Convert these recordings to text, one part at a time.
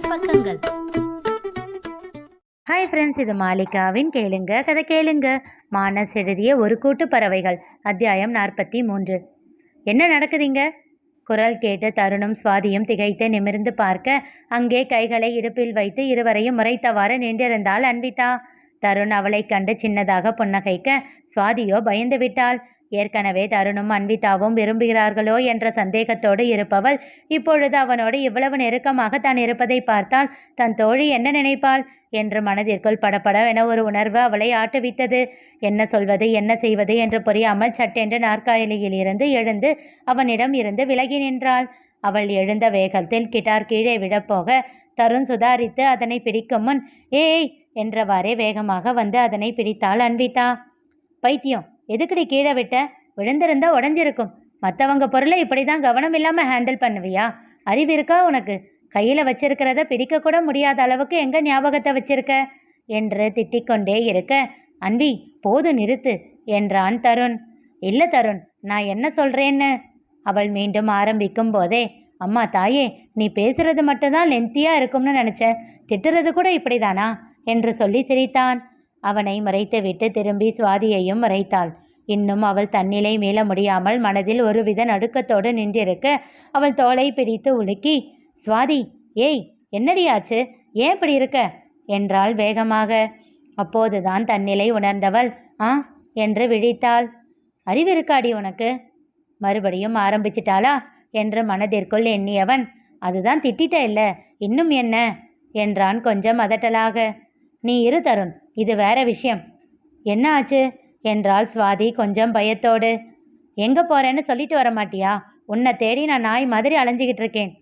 Business பக்கங்கள். Hi friends இது மாலிகாவின் கேளுங்க கதை கேளுங்க. மானஸ் எழுதிய ஒரு கூட்டு பறவைகள் அத்தியாயம் நாற்பத்தி மூன்று என்ன நடக்குதுங்க? குரல் கேட்டு தருணும் சுவாதியும் திகைத்து நிமிர்ந்து பார்க்க அங்கே கைகளை இடுப்பில் வைத்து இருவரையும் முறைத்தவாறு நின்றிருந்தாள் அன்பிதா. தருண் அவளைக் கண்டு சின்னதாக புன்னகைக்க சுவாதியோ பயந்து விட்டாள். ஏற்கனவே தருணும் அன்விதாவும் விரும்புகிறார்களோ என்ற சந்தேகத்தோடு இருப்பவள் இப்பொழுது அவனோடு இவ்வளவு நெருக்கமாக தான் இருப்பதை பார்த்தால் தன் தோழி என்ன நினைப்பாள்? என்று மனதிற்குள் படப்படவென ஒரு உணர்வு அவளை ஆட்டுவித்தது. என்ன சொல்வது என்ன செய்வது? என்று புரியாமல் சட்டென்று நாற்காலியில் இருந்து எழுந்து அவனிடம் இருந்து விலகி நின்றாள். அவள் எழுந்த வேகத்தில் கிட்டார் கீழே விடப்போக தருண் சுதாரித்து அதனை பிடிக்கும் முன் ஏய்! என்றவாறே வேகமாக வந்து அதனை பிடித்தாள் அன்விதா பைத்தியம்! எதுக்குடி கீழே விட்ட? விழுந்திருந்தா உடஞ்சிருக்கும். மற்றவங்க பொருளை இப்படி தான் கவனம் இல்லாமல் ஹேண்டில் பண்ணுவியா? அறிவு இருக்கா உனக்கு? கையில் வச்சிருக்கிறத பிடிக்கக்கூட முடியாத அளவுக்கு எங்கே ஞாபகத்தை வச்சிருக்க? என்று திட்டிக்கொண்டே இருக்க அன்பி போது நிறுத்து என்றான் தருண். இல்லை தருண் நான் என்ன சொல்கிறேன்னு அவள் மீண்டும் ஆரம்பிக்கும் போதே அம்மா தாயே நீ பேசுறது மட்டும்தான் லென்த்தியாக இருக்கும்னு நினச்ச. திட்டுறது கூட இப்படிதானா? என்று சொல்லி சிரித்தான். அவனை மறைத்துவிட்டு திரும்பி சுவாதியையும் மறைத்தாள். இன்னும் அவள் தன்னிலை மீள முடியாமல் மனதில் ஒருவித நடுக்கத்தோடு நின்றிருக்க அவள் தோலை பிடித்து உலுக்கி சுவாதி ஏய் என்னடியாச்சு ஏன் இப்படி இருக்க? என்றாள் வேகமாக. அப்போதுதான் தன்னிலை உணர்ந்தவள் ஆ? என்று விழித்தாள். அறிவிருக்காடி உனக்கு? மறுபடியும் ஆரம்பிச்சிட்டாளா? என்று மனதிற்குள் எண்ணியவன். அதுதான் திட்டிட்ட இல்ல இன்னும் என்ன? என்றான் கொஞ்சம் அதட்டலாக. நீ இரு தருண் இது வேற விஷயம். என்ன ஆச்சு? என்றாள் சுவாதி கொஞ்சம் பயத்தோடு. எங்கே போறேன்னு சொல்லிட்டு வர மாட்டியா? உன்னை தேடி நான் நாய் மாதிரி அலைஞ்சிக்கிட்டு இருக்கேன்.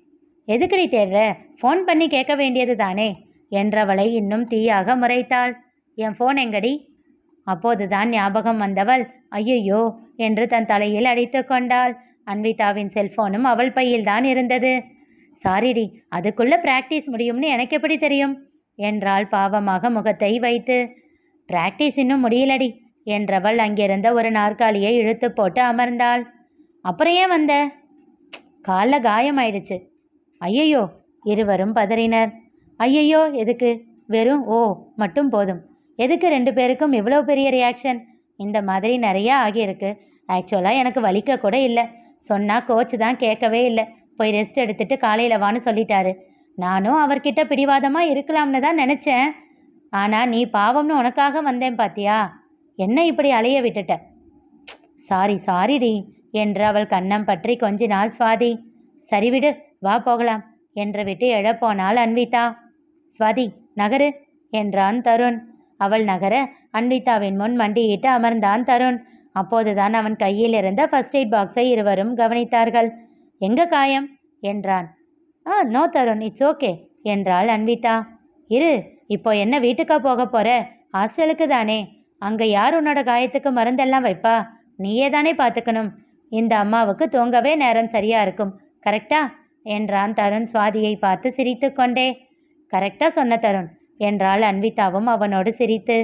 எதுக்குடி தேடுற? ஃபோன் பண்ணி கேட்க வேண்டியது தானே? என்றவளை இன்னும் தீயாக முறைத்தாள். என் ஃபோன் எங்கடி? அப்போதுதான் ஞாபகம் வந்தவள். ஐயையோ! என்று தன் தலையில் அடித்து கொண்டாள். அன்விதாவின் செல்போனும் அவள் பையில் தான் இருந்தது. சாரிடி அதுக்குள்ளே பிராக்டிஸ் முடியும்னு எனக்கு எப்படி தெரியும்? என்றாள் பாவமாக முகத்தை வைத்து. பிராக்டிஸ் இன்னும் முடியலடி. என்றவள் அங்கிருந்த ஒரு நாற்காலியை இழுத்து போட்டு அமர்ந்தாள். அப்புறம் ஏன் வந்த? காலில் காயமாயிடுச்சு. ஐயையோ இருவரும் பதறினர். ஐயையோ எதுக்கு? வெறும் ஓ மட்டும் போதும். எதுக்கு ரெண்டு பேருக்கும் இவ்வளோ பெரிய ரியாக்ஷன் இந்த மாதிரி நிறையா ஆகியிருக்கு. ஆக்சுவலாக எனக்கு வலிக்க கூட இல்லை. சொன்னால் கோச் தான் கேட்கவே இல்லை. போய் ரெஸ்ட் எடுத்துட்டு காலையில் வான்னு சொல்லிட்டாரு. நானும் அவர்கிட்ட பிடிவாதமாக இருக்கலாம்னு தான் நினச்சேன். ஆனால் நீ பாவம்னு உனக்காக வந்தேன் பாத்தியா? என்ன இப்படி அலைய விட்டுட்ட? சாரி சாரிடி என்று அவள் கண்ணம் பற்றி கொஞ்ச நாள் சுவாதி. சரி விடு வா போகலாம் என்று விட்டு எழப்போனாள் அன்விதா. ஸ்வாதி நகரு என்றான் தருண். அவள் நகர அன்விதாவின் முன் மண்டியிட்டு அமர்ந்தான் தருண். அப்போதுதான் அவன் கையில் இருந்த ஃபர்ஸ்ட் எய்ட் பாக்ஸை இருவரும் கவனித்தார்கள். எங்க காயம்? என்றான். ஆ நோ தருண் இட்ஸ் ஓகே என்றாள் அன்விதா. இரு இப்போ என்ன வீட்டுக்கா போக போற? ஹாஸ்டலுக்கு தானே? அங்கே யார் உன்னோட காயத்துக்கு மருந்தெல்லாம் வைப்பா? நீயே தானே பார்த்துக்கணும் இந்த அம்மாவுக்கு தூங்கவே நேரம் சரியா இருக்கும். கரெக்டா? என்றான் தருண் சுவாதியை பார்த்து சிரித்து கொண்டே. கரெக்டா சொன்ன தருண் என்றாள் அன்விதாவும் அவனோடு சிரித்து.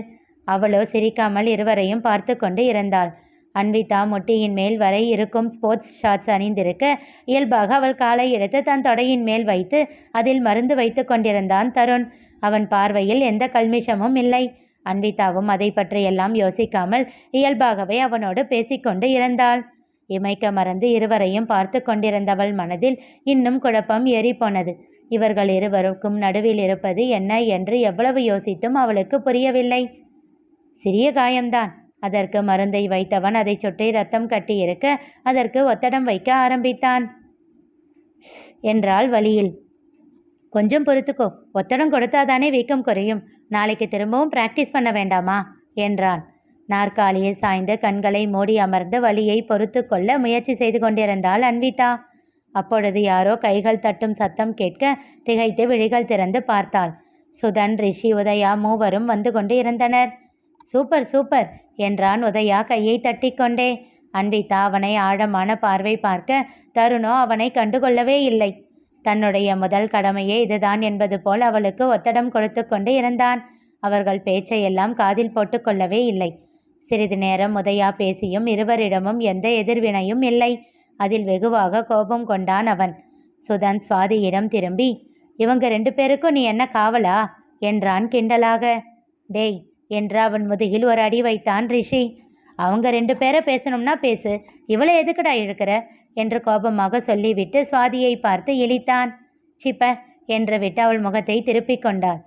அவளோ சிரிக்காமல் இருவரையும் பார்த்து கொண்டு இருந்தாள். அன்விதா முட்டியின் மேல் வரை இருக்கும் ஸ்போர்ட்ஸ் ஷார்ட்ஸ் அணிந்திருக்க இயல்பாக அவள் காலை எடுத்து தன் தொடையின் மேல் வைத்து அதில் மருந்து வைத்து கொண்டிருந்தான் தருண். அவன் பார்வையில் எந்த கல்மிஷமும் இல்லை. அன்விதாவும் அதை பற்றியெல்லாம் யோசிக்காமல் இயல்பாகவே அவனோடு பேசிக்கொண்டு இருந்தாள். இமைக்க மறந்து இருவரையும் பார்த்து கொண்டிருந்தவள் மனதில் இன்னும் குழப்பம் ஏறிப்போனது. இவர்கள் இருவருக்கும் நடுவில் இருப்பது என்ன என்று எவ்வளவு யோசித்தும் அவளுக்கு புரியவில்லை. சிறிய காயம்தான். அதற்கு மருந்தை வைத்தவன் அதை சுற்றி ரத்தம் கட்டியிருக்க அதற்கு ஒத்தடம் வைக்க ஆரம்பித்தான். என்றாள் வழியில். கொஞ்சம் பொறுத்துக்கோ. ஒத்தடம் கொடுத்தாதானே வீக்கம் குறையும். நாளைக்கு திரும்பவும் பிராக்டிஸ் பண்ண வேண்டாமா? என்றான். நாற்காலியை சாய்ந்த கண்களை மூடி அமர்ந்த வலியை பொறுத்து கொள்ள முயற்சி செய்து கொண்டிருந்தாள் அன்விதா. அப்பொழுது யாரோ கைகள் தட்டும் சத்தம் கேட்க திகைத்து விழிகள் திறந்து பார்த்தாள். சுதன் ரிஷி உதயா மூவரும் வந்து கொண்டு இருந்தனர். சூப்பர் சூப்பர் என்றான் உதயா கையை தட்டிக்கொண்டே அன்விதா அவனை ஆழமான பார்வை பார்க்க தருணோ அவனை கண்டுகொள்ளவே இல்லை. தன்னுடைய முதல் கடமையே இதுதான் என்பது போல் அவளுக்கு ஒத்தடம் கொடுத்து கொண்டு இருந்தான். அவர்கள் பேச்சையெல்லாம் காதில் போட்டுக்கொள்ளவே இல்லை. சிறிது நேரம் உதயா பேசியும் இருவரிடமும் எந்த எதிர்வினையும் இல்லை. அதில் வெகுவாக கோபம் கொண்டான் அவன். சுதன் சுவாதியிடம் திரும்பி இவங்க ரெண்டு பேருக்கும் நீ என்ன காவலா? என்றான் கிண்டலாக. டேய் என்று அவன் முதுகில் ஒரு அடி வைத்தான் ரிஷி. அவங்க ரெண்டு பேரை பேசணும்னா பேசு. இவளை எதுக்குடா இழுக்கிற? என்று கோபமாக சொல்லிவிட்டு சுவாதியை பார்த்து இழித்தான் சிப்ப என்று விட்டு அவள் முகத்தை திருப்பிக் கொண்டாள்.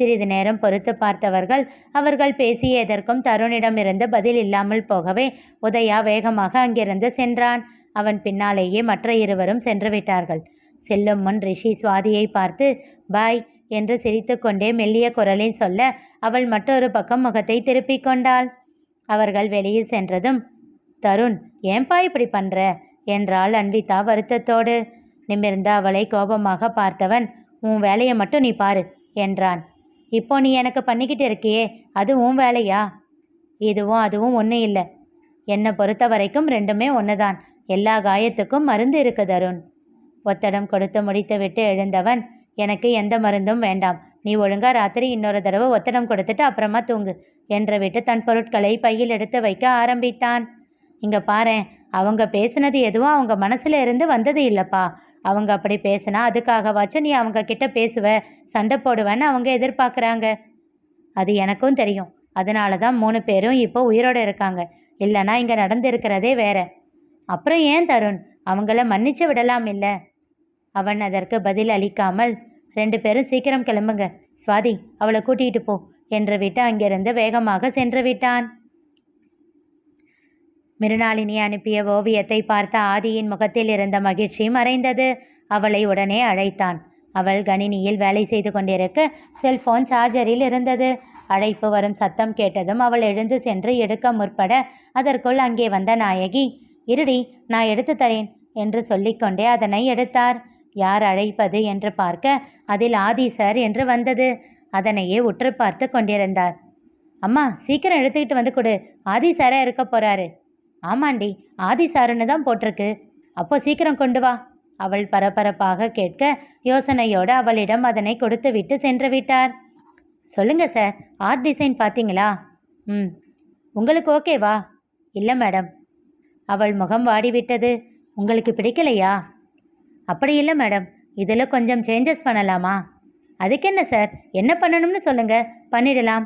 சிறிது நேரம் பொறுத்து பார்த்தவர்கள் அவர்கள் பேசியதற்கும் தருணிடமிருந்து பதில் இல்லாமல் போகவே உதயா வேகமாக அங்கிருந்து சென்றான். அவன் பின்னாலேயே மற்ற இருவரும் சென்று விட்டார்கள். செல்லும் முன் ரிஷி சுவாதியை பார்த்து பாய் என்று சிரித்துக்கொண்டே மெல்லிய குரலில் சொல்ல அவள் மற்றொரு பக்கம் முகத்தை திருப்பிக் கொண்டாள். அவர்கள் வெளியில் சென்றதும் தருண் ஏன்பா இப்படி பண்ற? என்றாள் அன்விதா வருத்தத்தோடு. நிமிர்ந்த அவளை கோபமாக பார்த்தவன் உன் வேலையை மட்டும் நீ பாரு என்றான். இப்போ நீ எனக்கு பண்ணிக்கிட்டு இருக்கியே அது உன் வேலையா? இதுவும் அதுவும் ஒன்றும் இல்லை. என்னை பொறுத்த வரைக்கும் ரெண்டுமே ஒன்று தான் எல்லா காயத்துக்கும் மருந்து இருக்கு தருண். ஒத்தடம் கொடுத்து முடித்துவிட்டு எழுந்தவன் எனக்கு எந்த மருந்தும் வேண்டாம். நீ ஒழுங்கா ராத்திரி இன்னொரு தடவை ஒத்தடம் கொடுத்துட்டு அப்புறமா தூங்கு என்று விட்டு தன் பொருட்களை பையில் எடுத்து வைக்க ஆரம்பித்தான். இங்கே பாரேன் அவங்க பேசுனது எதுவும் அவங்க மனசுல இருந்து வந்தது இல்லைப்பா. அவங்க அப்படி பேசினா அதுக்காகவாச்சும் நீ அவங்க கிட்ட பேசுவ சண்டை போடுவேன்னு அவங்க எதிர்பார்க்குறாங்க. அது எனக்கும் தெரியும். அதனால தான் மூணு பேரும் இப்போ உயிரோட இருக்காங்க. இல்லைன்னா இங்கே நடந்திருக்கிறதே வேற. அப்புறம் ஏன் தருண்? அவங்கள மன்னிச்சு விடலாம் இல்லை? அவன் அதற்கு பதில் அளிக்காமல் ரெண்டு பேரும் சீக்கிரம் கிளம்புங்க. சுவாதி அவளை கூட்டிகிட்டு போ. என்று விட்டு அங்கிருந்து வேகமாக சென்று விட்டான். மிருணாளினி அனுப்பிய ஓவியத்தை பார்த்த ஆதியின் முகத்தில் இருந்த மகிழ்ச்சி மறைந்தது. அவளை உடனே அழைத்தான். அவள் கணினியில் வேலை செய்து கொண்டிருக்க செல்போன் சார்ஜரில் இருந்தது. அழைப்பு வரும் சத்தம் கேட்டதும் அவள் எழுந்து சென்று எடுக்க முற்பட அதற்குள் அங்கே வந்த நாயகி இருடி நான் எடுத்து தரேன் என்று சொல்லிக்கொண்டே அதனை எடுத்தார். யார் அழைப்பது? என்று பார்க்க அதில் ஆதி சார் என்று வந்தது. அதனையே உற்று பார்த்து கொண்டிருந்தார். அம்மா சீக்கிரம் எடுத்துக்கிட்டு வந்து கொடு. ஆதி சாரா இருக்க போறாரு. ஆமாண்டி ஆதி சாருன்னு தான் போட்டிருக்கு. அப்போ சீக்கிரம் கொண்டு வா. அவள் பரபரப்பாக கேட்க யோசனையோடு அவளிடம் அதனை கொடுத்து விட்டு சென்று விட்டார். சொல்லுங்க சார். ஆர்ட் டிசைன் பார்த்தீங்களா? ம். உங்களுக்கு ஓகேவா இல்லை மேடம். அவள் முகம் வாடிவிட்டது. உங்களுக்கு பிடிக்கலையா? அப்படி இல்லை மேடம். இதில் கொஞ்சம் சேஞ்சஸ் பண்ணலாமா? அதுக்கு என்ன சார்? என்ன பண்ணணும்னு சொல்லுங்க. பண்ணிடலாம்.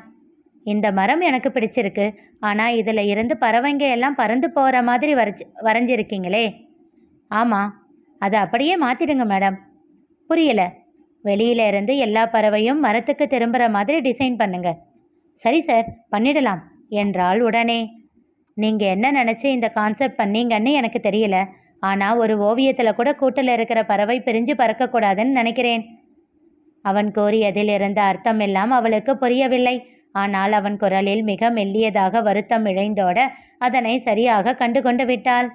இந்த மரம் எனக்கு பிடிச்சிருக்கு. ஆனால் இதில் இருந்து பறவைங்க எல்லாம் பறந்து போகிற மாதிரி வரைச்சி வரைஞ்சிருக்கீங்களே. ஆமாம் அதை அப்படியே மாற்றிடுங்க மேடம். புரியல. வெளியில இருந்து எல்லா பறவையும் மரத்துக்கு திரும்புகிற மாதிரி டிசைன் பண்ணுங்க. சரி சார் பண்ணிடலாம் என்றால் உடனே. நீங்கள் என்ன நினச்சி இந்த கான்செப்ட் பண்ணீங்கன்னு எனக்கு தெரியல. ஆனால் ஒரு ஓவியத்தில் கூட கூட்டில் இருக்கிற பறவை பிரிஞ்சு பறக்கக்கூடாதுன்னு நினைக்கிறேன். அவன் கோரியதில் இருந்த அர்த்தம் எல்லாம் அவளுக்கு புரியவில்லை. ஆனால் அவன் குரலில் மிக மெல்லியதாக வருத்தம் இழைந்தோட அதனை சரியாக கண்டுகொண்டு விட்டாள்.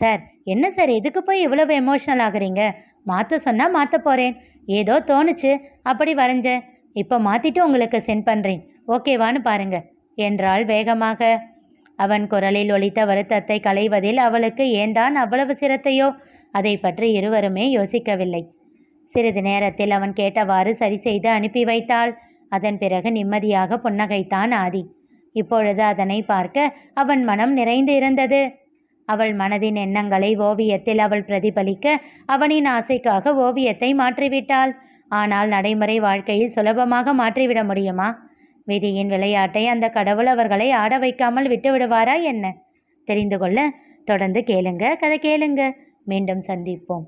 சார் என்ன சார் இதுக்கு போய் இவ்வளவு எமோஷனல் ஆகுறீங்க? மாற்ற சொன்னால் மாற்ற போகிறேன் ஏதோ தோணுச்சு. அப்படி வரைஞ்சேன் இப்போ மாற்றிட்டு உங்களுக்கு சென்ட் பண்ணுறேன் ஓகேவான்னு பாருங்க என்றாள் வேகமாக. அவன் குரலில் ஒலித்த வருத்தத்தை களைவதில் அவளுக்கு ஏந்தான் அவ்வளவு சிரத்தையோ? அதை பற்றி இருவருமே யோசிக்கவில்லை. சிறிது நேரத்தில் அவன் கேட்டவாறு சரி செய்து அனுப்பி வைத்தாள். அதன் பிறகு நிம்மதியாக புன்னகைத்தான் ஆதி. இப்பொழுது அதனை பார்க்க அவன் மனம் நிறைந்து இருந்தது. அவள் மனதின் எண்ணங்களை ஓவியத்தில் அவள் பிரதிபலிக்க அவனின் ஆசைக்காக ஓவியத்தை மாற்றிவிட்டாள். ஆனால் நடைமுறை வாழ்க்கையில் சுலபமாக மாற்றிவிட முடியுமா? விதியின் விளையாட்டை அந்த கடவுள் அவர்களை ஆட வைக்காமல் விட்டு விடுவாரா என்ன? தெரிந்து கொள்ள தொடர்ந்து கேளுங்க கதை கேளுங்க. மீண்டும் சந்திப்போம்.